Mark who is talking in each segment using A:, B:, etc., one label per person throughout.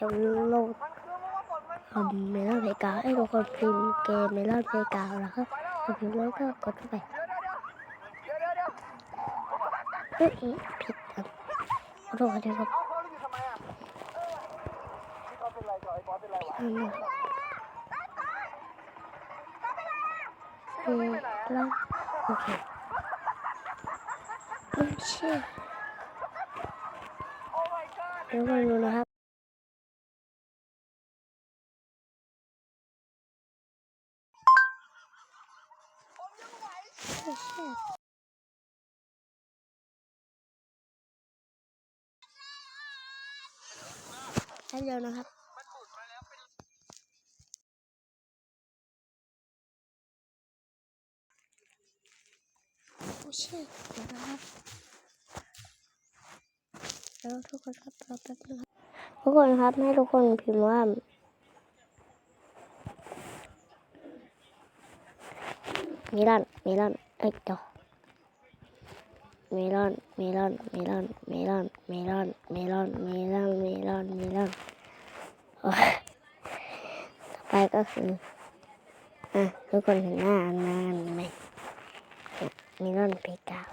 A: จะโลดคอมเมล่นเพกาไอ้ทุคนพิมเกมเมล่นเพกาแล้วครับพิมแล้วก็กดไปเอ้ยผิดครับขอโทษครับ
B: เออ
A: แล้วโอเคไม่เชื่อเดี๋ยวมาดูนะครับ แค่เดียวนะครับโอเคเดี๋นะครับแล้วทุกคนครับรอแป๊บนึงครับทุกคนครับให้ทุกคนพิมพ์ว่ามิลันมิลัน เอ้ยเเมลอน เมลอน เมลอน เมลอน เมลอน เมลอน เมลอน เมลอน เมลอนต่อไปก็คือ อะทุกคนเห็นหน้าอันนั้นไหมเมลอนเพกาว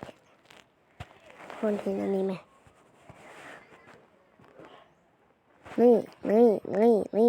A: คนเห็นอันนี้ไหมนี่นี่นี่นี่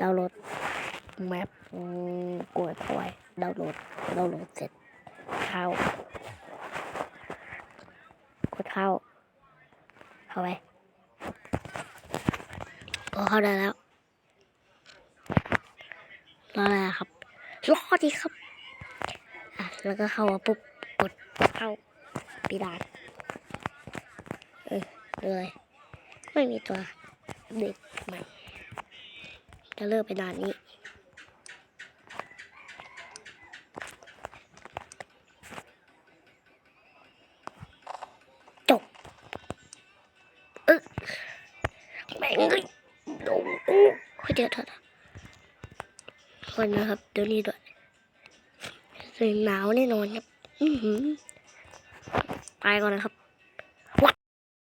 A: ดาวน์โหลดแมปกดเข้าไว้ดาวน์โหลดดาวน์โหลดเสร็จเข้ากดเข้าเข้าไปโอ้เข้าได้แล้วรออะไรครับรอดีครับอะแล้วก็เข้ามาปุ๊บกดเข้าปีดานเออเลยไม่มีตัวเด็กใหม่ จะเลิกไปนานนี้ จบเออแม่งเลยโดนกูเฮ้ยเดี๋ยวเถอะคนนะครับเดี๋ยวนี้ด้วยเสียงหนาวแน่นอนครับ อือหือไปก่อนนะครับ